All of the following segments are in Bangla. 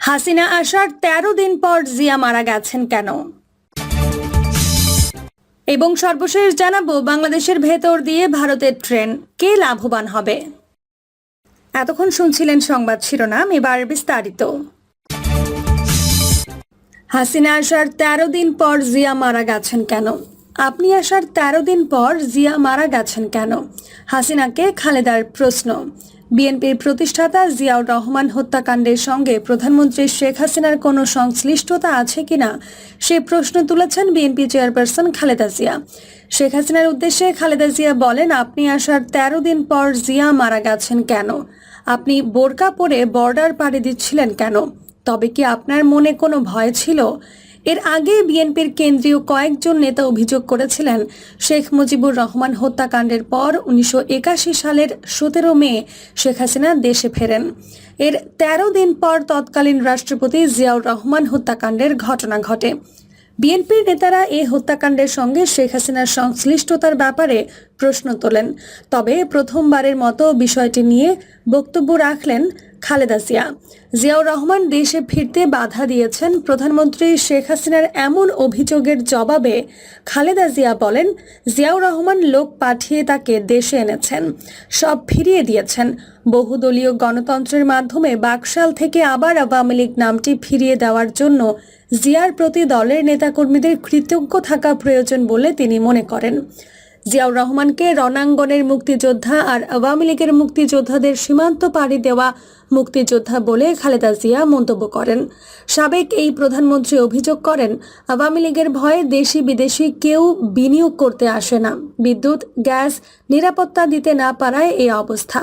হাসিনা আসার তেরো দিন পর জিয়া মারা গেছেন কেন? এবং সর্বশেষ জানাব, বাংলাদেশের ভেতর দিয়ে ভারতের ট্রেন কে লাভবান হবে? এতক্ষণ শুনছিলেন সংবাদ শিরোনাম, এবার বিস্তারিত। হাসিনা আসার তেরো দিন পর জিয়া মারা গেছেন কেন? আপনি আসার তেরো দিন পর জিয়া মারা গেছেন কেন? হাসিনাকে খালেদার প্রশ্ন। বিএনপির প্রতিষ্ঠাতা জিয়াউর রহমান হত্যাকাণ্ডের সঙ্গে প্রধানমন্ত্রী শেখ হাসিনার কোনো সংশ্লিষ্টতা আছে কিনা, সে প্রশ্ন তুলেছেন বিএনপি চেয়ারপারসন খালেদা জিয়া। শেখ হাসিনার উদ্দেশ্যে খালেদা জিয়া বলেন, আপনি আসার তেরো দিন পর জিয়া মারা গেছেন কেন? আপনি বোরকা পরে বর্ডার পাড়ি দিচ্ছিলেন কেন? তবে কি আপনার মনে কোনো ভয় ছিল? এর আগে বিএনপির কেন্দ্রীয় কয়েকজন নেতা অভিযোগ করেছিলেন, শেখ মুজিবুর রহমান হত্যাকাণ্ডের পর উনিশশো একাশি সালের সতেরো মে শেখ হাসিনা দেশে ফেরেন। এর ১৩ দিন পর তৎকালীন রাষ্ট্রপতি জিয়াউর রহমান হত্যাকাণ্ডের ঘটনা ঘটে। বিএনপির নেতারা এই হত্যাকাণ্ডের সঙ্গে শেখ হাসিনার সংশ্লিষ্টতার ব্যাপারে প্রশ্ন তোলেন। তবে প্রথমবারের মতো বিষয়টি নিয়ে বক্তব্য রাখলেন খালেদা জিয়া। জিয়াউর রহমান দেশে ফিরতে বাধা দিয়েছেন প্রধানমন্ত্রী শেখ হাসিনার এমন অভিযোগের জবাবে খালেদা জিয়া বলেন, জিয়াউর রহমান লোক পাঠিয়ে তাকে দেশে এনেছেন, সব ফিরিয়ে দিয়েছেন। বহুদলীয় গণতন্ত্রের মাধ্যমে বাকশাল থেকে আবার আওয়ামী লীগ নামটি ফিরিয়ে দেওয়ার জন্য জিয়ার প্রতি দলের নেতাকর্মীদের কৃতজ্ঞ থাকা প্রয়োজন বলে তিনি মনে করেন। জিয়াউর রহমানকে রণাঙ্গনের মুক্তিযোদ্ধা আর আওয়ামী লীগের মুক্তিযোদ্ধাদের সীমান্ত পাড়ি দেওয়া মুক্তিযোদ্ধা বলে খালেদা জিয়া মন্তব্য করেন। সাবেক এই প্রধানমন্ত্রী অভিযোগ করেন, আওয়ামী লীগের ভয়ে দেশি বিদেশি কেউ বিনিয়োগ করতে আসে না। বিদ্যুৎ, গ্যাস, নিরাপত্তা দিতে না পারায় এই অবস্থা।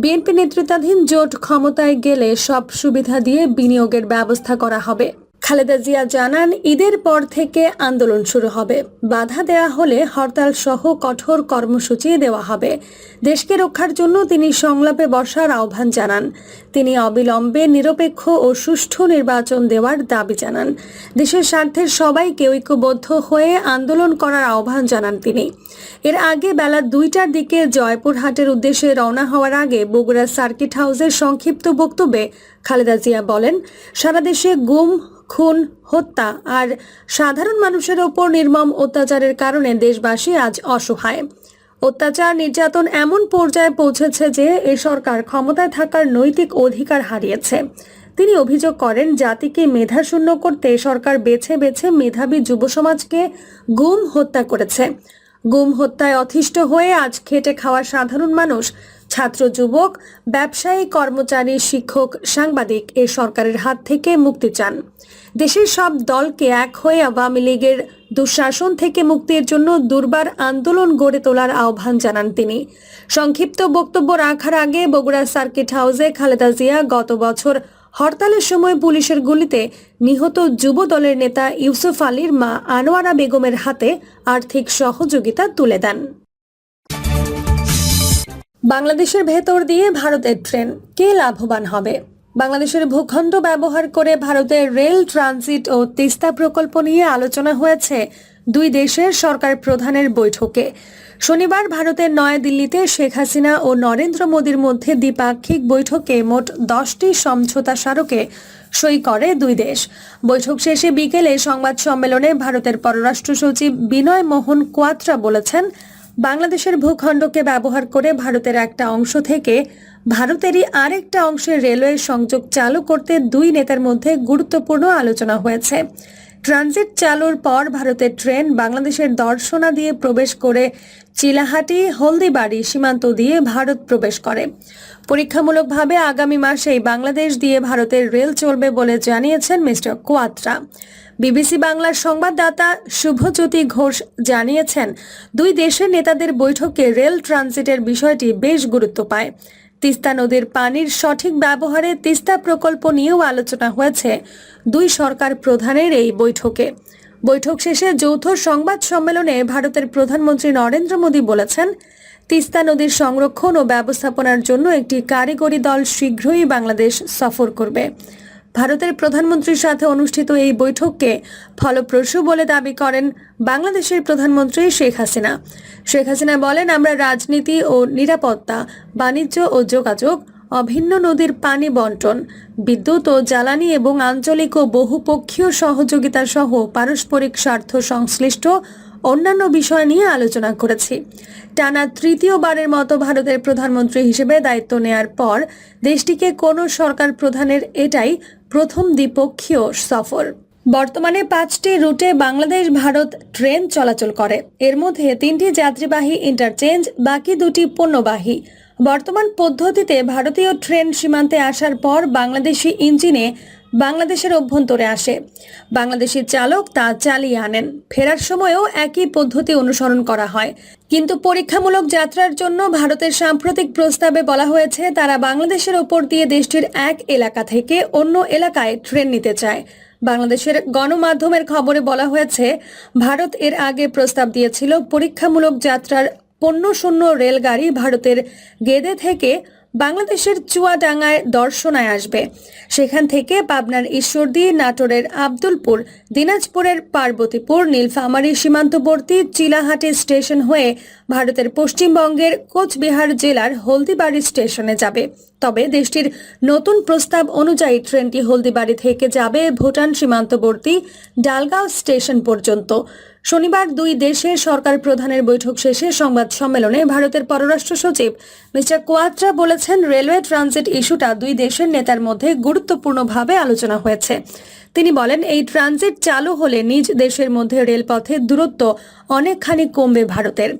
বিএনপি নেতৃত্বাধীন জোট ক্ষমতায় গেলে সব সুবিধা দিয়ে বিনিয়োগের ব্যবস্থা করা হবে। খালেদা জিয়া জানান, ঈদের পর থেকে আন্দোলন শুরু হবে। বাধা দেয়া হলে হরতাল সহ কঠোর কর্মসূচি দেওয়া হবে। দেশকে রক্ষার জন্য তিনি সংলাপে বসার আহ্বান জানান। তিনি অবিলম্বে নিরপেক্ষ ও সুষ্ঠু নির্বাচন দেওয়ার দাবি জানান। দেশের স্বার্থের সবাইকে ঐক্যবদ্ধ হয়ে আন্দোলন করার আহ্বান জানান তিনি। এর আগে বেলা দুইটার দিকে জয়পুরহাটের উদ্দেশ্যে রওনা হওয়ার আগে বগুড়া সার্কিট হাউসের সংক্ষিপ্ত বক্তব্যে খালেদা জিয়া বলেন, সারা দেশে গুম খুন, হত্যা আর সাধারণ মানুষের ওপর নির্মম অত্যাচারের কারণে দেশবাসী আজ অসহায়। অত্যাচার, নির্যাতন এমন পর্যায়ে পৌঁছেছে যে এ সরকার ক্ষমতায় থাকার নৈতিক অধিকার হারিয়েছে। তিনি অভিযোগ করেন, জাতিকে মেধাশূন্য করতে সরকার বেছে বেছে মেধাবী যুব সমাজকে গুম হত্যা করেছে। গুম হত্যায় অতিষ্ঠ হয়ে আজ খেটে খাওয়া সাধারণ মানুষ ছাত্র যুবক, ব্যবসায়ী, কর্মচারী, শিক্ষক, সাংবাদিক এ সরকারের হাত থেকে মুক্তি চান। দেশের সব দলকে এক হয়ে আওয়ামী লীগের দুঃশাসন থেকে মুক্তির জন্য দুর্বার আন্দোলন গড়ে তোলার আহ্বান জানান তিনি। সংক্ষিপ্ত বক্তব্য রাখার আগে বগুড়া সার্কিট হাউসে খালেদা জিয়া গত বছর হরতালের সময় পুলিশের গুলিতে নিহত যুব দলের নেতা ইউসুফ আলীর মা আনোয়ারা বেগমের হাতে আর্থিক সহযোগিতা তুলে দেন। বাংলাদেশের ভেতর দিয়ে ভারতের ট্রেন কে লাভবান হবে? বাংলাদেশের ভূখণ্ড ব্যবহার করে ভারতের রেল, ট্রানজিট ও তিস্তা প্রকল্প নিয়ে আলোচনা হয়েছে দুই দেশের সরকার প্রধানের বৈঠকে। শনিবার ভারতের নয়াদিল্লিতে শেখ হাসিনা ও নরেন্দ্র মোদীর মধ্যে দ্বিপাক্ষিক বৈঠকে মোট দশটি সমঝোতা স্মারকে সই করে দুই দেশ। বৈঠক শেষে বিকেলে সংবাদ সম্মেলনে ভারতের পররাষ্ট্র সচিব বিনয় মোহন কোয়াত্রা বলেছেন বাংলাদেশের ভূখণ্ডকে ব্যবহার করে ভারতের একটা অংশ থেকে ভারতেরই আরেকটা অংশের রেলওয়ে সংযোগ চালু করতে দুই নেতার মধ্যে গুরুত্বপূর্ণ আলোচনা হয়েছে। ট্রানজিট চালুর পর ভারতের ট্রেন বাংলাদেশের দর্শনা দিয়ে প্রবেশ করে চিলাহাটি, হলদিবাড়ি সীমান্ত দিয়ে ভারত প্রবেশ করে। পরীক্ষামূলকভাবে আগামী মাসেই বাংলাদেশ দিয়ে ভারতের রেল চলবে বলে জানিয়েছেন মিস্টার কোয়াত্রা। বিবিসি বাংলার সংবাদদাতা শুভজ্যোতি ঘোষ জানিয়েছেন, দুই দেশের নেতাদের বৈঠকে রেল ট্রানজিটের বিষয়টি বেশ গুরুত্ব পায়। তিস্তা নদীর পানির সঠিক ব্যবহারে তিস্তা প্রকল্প নিয়েও আলোচনা হয়েছে দুই সরকার প্রধানের এই বৈঠকে। বৈঠক শেষে যৌথ সংবাদ সম্মেলনে ভারতের প্রধানমন্ত্রী নরেন্দ্র মোদী বলেছেন, তিস্তা নদীর সংরক্ষণ ও ব্যবস্থাপনার জন্য একটি কারিগরি দল শীঘ্রই বাংলাদেশ সফর করবে। ভারতের প্রধানমন্ত্রীর সাথে অনুষ্ঠিত এই বৈঠককে ফলপ্রসূ বলে দাবি করেন বাংলাদেশের প্রধানমন্ত্রী শেখ হাসিনা। শেখ হাসিনা বলেন, আমরা রাজনীতি ও নিরাপত্তা, বাণিজ্য ও যোগাযোগ, অভিন্ন নদীর পানি বন্টন, বিদ্যুৎ ও জ্বালানি এবং আঞ্চলিক ও বহুপক্ষীয় সহযোগিতা সহ পারস্পরিক স্বার্থ সংশ্লিষ্ট অন্যান্য বিষয় নিয়ে আলোচনা করেছি। টানা তৃতীয়বারের মতো ভারতের প্রধানমন্ত্রী হিসেবে দায়িত্ব নেয়ার পর দেশটিকে কোনো সরকার প্রধানের এটাই প্রথম দ্বিপক্ষীয় সফর। বর্তমানে পাঁচটি রুটে বাংলাদেশ ভারত ট্রেন চলাচল করে। এর মধ্যে তিনটি যাত্রীবাহী ইন্টারচেঞ্জ, বাকি দুটি পণ্যবাহী। বর্তমান পদ্ধতিতে ভারতীয় ট্রেন সীমান্তে আসার পর বাংলাদেশি ইঞ্জিনে বাংলাদেশের অভ্যন্তরে আসে। বাংলাদেশি চালক তা চালিয়ে আনেন। ফেরার সময়ও একই পদ্ধতি অনুসরণ করা হয়। কিন্তু পরীক্ষামূলক যাত্রার জন্য ভারতের সাম্প্রতিক প্রস্তাবে বলা হয়েছে, তারা বাংলাদেশের ওপর দিয়ে দেশটির এক এলাকা থেকে অন্য এলাকায় ট্রেন নিতে চায়। বাংলাদেশের গণমাধ্যমের খবরে বলা হয়েছে, ভারত এর আগে প্রস্তাব দিয়েছিল পরীক্ষামূলক যাত্রার পণ্য শূন্য রেলগাড়ি ভারতের গেদে থেকে বাংলাদেশের চুয়াডাঙ্গায় দর্শনায় আসবে। সেখান থেকে পাবনার ঈশ্বরদী, নাটোরের আব্দুলপুর, দিনাজপুরের পার্বতীপুর, নীলফামারী সীমান্তবর্তী চিলাহাটি স্টেশন হয়ে ভারতের পশ্চিমবঙ্গের কোচবিহার জেলার হলদিবাড়ি স্টেশনে যাবে। তবে দেশটির নতুন প্রস্তাব অনুযায়ী ট্রেনটি হলদিবাড়ি থেকে যাবে ভুটান সীমান্তবর্তী ডালগাঁও স্টেশন পর্যন্ত। শনিবার দুই দেশের সরকার প্রধানের বৈঠক শেষে সংবাদ সম্মেলনে ভারতের পররাষ্ট্র সচিব মিস্টার কোয়াত্রা বলেছেন, রেলওয়ে ট্রানজিট ইস্যুটা দুই দেশের নেতার মধ্যে গুরুত্বপূর্ণভাবে আলোচনা হয়েছে। তিনি বলেন, এই ট্রানজিট চালু হলে নিজ দেশের মধ্যে রেলপথের দূরত্ব অনেকখানি কমবে ভারতের।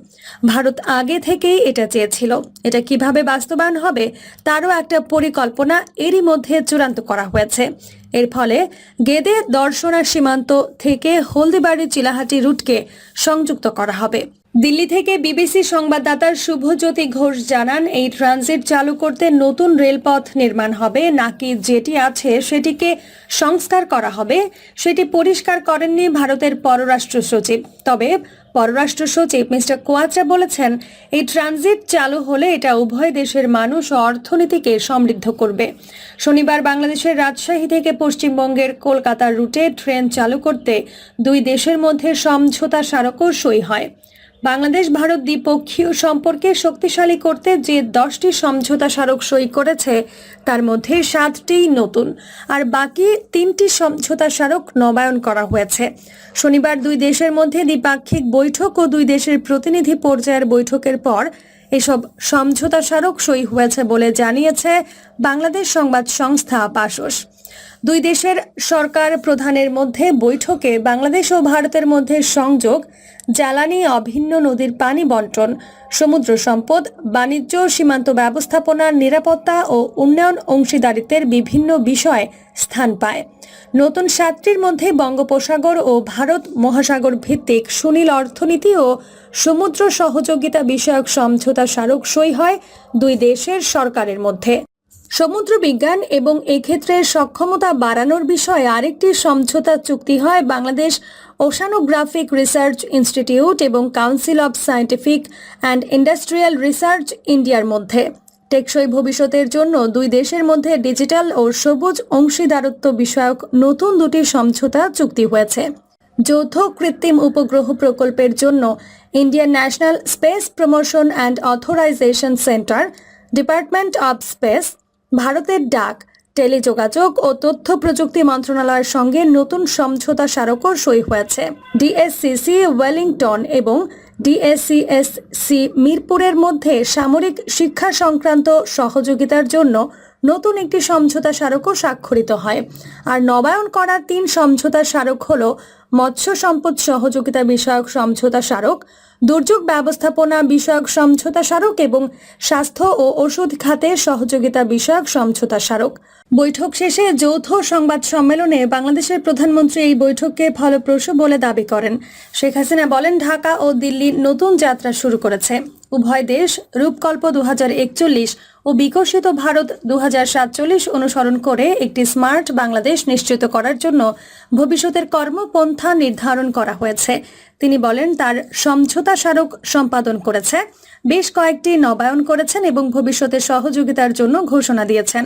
ভারত আগে থেকেই এটা চেয়েছিল। এটা কীভাবে বাস্তবায়ন হবে, তারও একটা পরিকল্পনা এরই মধ্যে চূড়ান্ত করা হয়েছে। এর ফলে গেদে দর্শনা সীমান্ত থেকে হলদিবাড়ি চিলাহাটি রুটকে সংযুক্ত করা হবে। দিল্লি থেকে বিবিসি সংবাদদাতার শুভজ্যোতি ঘোষ জানান, এই ট্রানজিট চালু করতে নতুন রেলপথ নির্মাণ হবে। নাকি যেটি আছে সেটিকে সংস্কার করা হবে, সেটি পরিষ্কার করেননি ভারতের পররাষ্ট্র সচিব। তবে পররাষ্ট্র সচিব মিস্টার কোয়াত্রা বলেছেন, এই ট্রানজিট চালু হলে এটা উভয় দেশের মানুষ ও অর্থনীতিকে সমৃদ্ধ করবে। শনিবার বাংলাদেশের রাজশাহী থেকে পশ্চিমবঙ্গের কলকাতার রুটে ট্রেন চালু করতে দুই দেশের মধ্যে সমঝোতা স্মারকও সই হয়। বাংলাদেশ, ভারত দ্বিপক্ষীয় সম্পর্কে শক্তিশালী করতে যে দশটি সমঝোতা স্মারক সই করেছে, তার মধ্যে সাতটিই নতুন আর বাকি তিনটি সমঝোতা স্মারক নবায়ন করা হয়েছে। শনিবার দুই দেশের মধ্যে দ্বিপাক্ষিক বৈঠক ও দুই দেশের প্রতিনিধি পর্যায়ের বৈঠকের পর এসব সমঝোতা স্মারক সই হয়েছে বলে জানিয়েছে বাংলাদেশ সংবাদ সংস্থা পাশোস দুই দেশের সরকার প্রধানের মধ্যে বৈঠকে বাংলাদেশ ও ভারতের মধ্যে সংযোগ, জ্বালানি অভিন্ন নদীর পানি বন্টন, সমুদ্র সম্পদ, বাণিজ্য সীমান্ত ব্যবস্থাপনা, নিরাপত্তা ও উন্নয়ন অংশীদারিত্বের বিভিন্ন বিষয় স্থান পায়। নতুন সাতটির মধ্যে বঙ্গোপসাগর ও ভারত মহাসাগর ভিত্তিক সুনীল অর্থনীতি ও সমুদ্র সহযোগিতা বিষয়ক সমঝোতা স্মারক সই হয় দুই দেশের সরকারের মধ্যে। সমুদ্র বিজ্ঞান এবং এক্ষেত্রে সক্ষমতা বাড়ানোর বিষয়ে আরেকটি সমঝোতা চুক্তি হয় বাংলাদেশ ওশানোগ্রাফিক রিসার্চ ইনস্টিটিউট এবং council of scientific and industrial research ইন্ডিয়ার মধ্যে। টেকসই ভবিষ্যতের জন্য দুই দেশের মধ্যে ডিজিটাল ও সবুজ অংশীদারত্ব বিষয়ক নতুন দুটি সমঝোতা চুক্তি হয়েছে। যৌথ কৃত্রিম উপগ্রহ প্রকল্পের জন্য Indian national space promotion and authorisation centre department of space ভারতের ডাক, টেলিযোগাযোগ ও তথ্য প্রযুক্তি মন্ত্রণালয়ের সঙ্গে নতুন সমঝোতা স্মারকও সই হয়েছে। ডিএসসিসি ওয়েলিংটন এবং ডিএসসিএসসি মিরপুরের মধ্যে সামরিক শিক্ষা সংক্রান্ত সহযোগিতার জন্য নতুন একটি সমঝোতা স্মারকও স্বাক্ষরিত হয়। আর নবায়ন করা তিন সমঝোতা স্মারক হল মৎস্য সম্পদ সহযোগিতা বিষয়ক সমঝোতা স্মারক, দুর্যোগ ব্যবস্থাপনা বিষয়ক সমঝোতা স্মারক এবং স্বাস্থ্য ও ওষুধ খাতে সহযোগিতা বিষয়ক সমঝোতা স্মারক। বৈঠক শেষে যৌথ সংবাদ সম্মেলনে বাংলাদেশের প্রধানমন্ত্রী এই বৈঠককে ফলপ্রসূ বলে দাবি করেন। শেখ হাসিনা বলেন, ঢাকা ও দিল্লি নতুন যাত্রা শুরু করেছে। উভয় দেশ রূপকল্প দু হাজার একচল্লিশ ও বিকশিত ভারত দু হাজার সাতচল্লিশ অনুসরণ করে একটি স্মার্ট বাংলাদেশ নিশ্চিত করার জন্য ভবিষ্যতের কর্মপন্থা নির্ধারণ করা হয়েছে। তিনি বলেন, তার সমঝোতা স্মারক সম্পাদন করেছে, বেশ কয়েকটি নবায়ন করেছেন এবং ভবিষ্যতে সহযোগিতার জন্য ঘোষণা দিয়েছেন।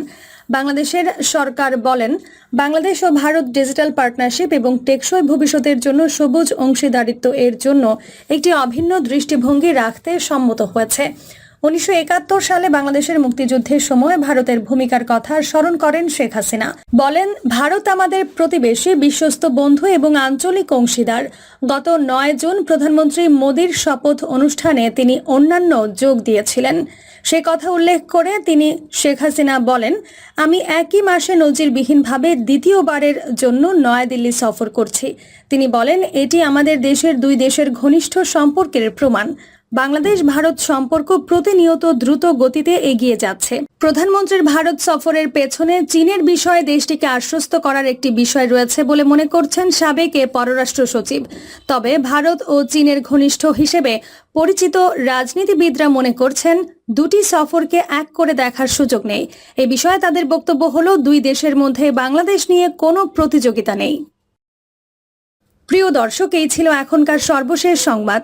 বাংলাদেশের সরকার বলেন, বাংলাদেশ ও ভারত ডিজিটাল পার্টনারশিপ এবং টেকসই ভবিষ্যতের জন্য সবুজ অংশীদারিত্ব এর জন্য একটি অভিন্ন দৃষ্টিভঙ্গি রাখতে সম্মত হয়েছে। উনিশশো একাত্তর সালে বাংলাদেশের মুক্তিযুদ্ধের সময় ভারতের ভূমিকার কথা স্মরণ করেন শেখ হাসিনা। বলেন, ভারত আমাদের প্রতিবেশী, বিশ্বস্ত বন্ধু এবং আঞ্চলিক অংশীদার। গত নয় জুন প্রধানমন্ত্রী মোদীর শপথ অনুষ্ঠানে তিনি অন্যান্য যোগ দিয়েছিলেন। সে কথা উল্লেখ করে তিনি শেখ হাসিনা বলেন, আমি একই মাসে নজিরবিহীনভাবে দ্বিতীয়বারের জন্য নয়াদিল্লি সফর করছি। তিনি বলেন, এটি আমাদের দেশের দুই দেশের ঘনিষ্ঠ সম্পর্কের প্রমাণ। বাংলাদেশ ভারত সম্পর্ক প্রতিনিয়ত দ্রুত গতিতে এগিয়ে যাচ্ছে। প্রধানমন্ত্রীর ভারত সফরের পেছনে চীনের বিষয়ে দেশটিকে আশ্বস্ত করার একটি বিষয় রয়েছে বলে মনে করছেন সাবেক এ পররাষ্ট্র সচিব। তবে ভারত ও চীনের ঘনিষ্ঠ হিসেবে পরিচিত রাজনীতিবিদরা মনে করছেন দুটি সফরকে এক করে দেখার সুযোগ নেই। এ বিষয়ে তাদের বক্তব্য হলো, দুই দেশের মধ্যে বাংলাদেশ নিয়ে কোনো প্রতিযোগিতা নেই। প্রিয় দর্শক, এই ছিল এখনকার সর্বশেষ সংবাদ।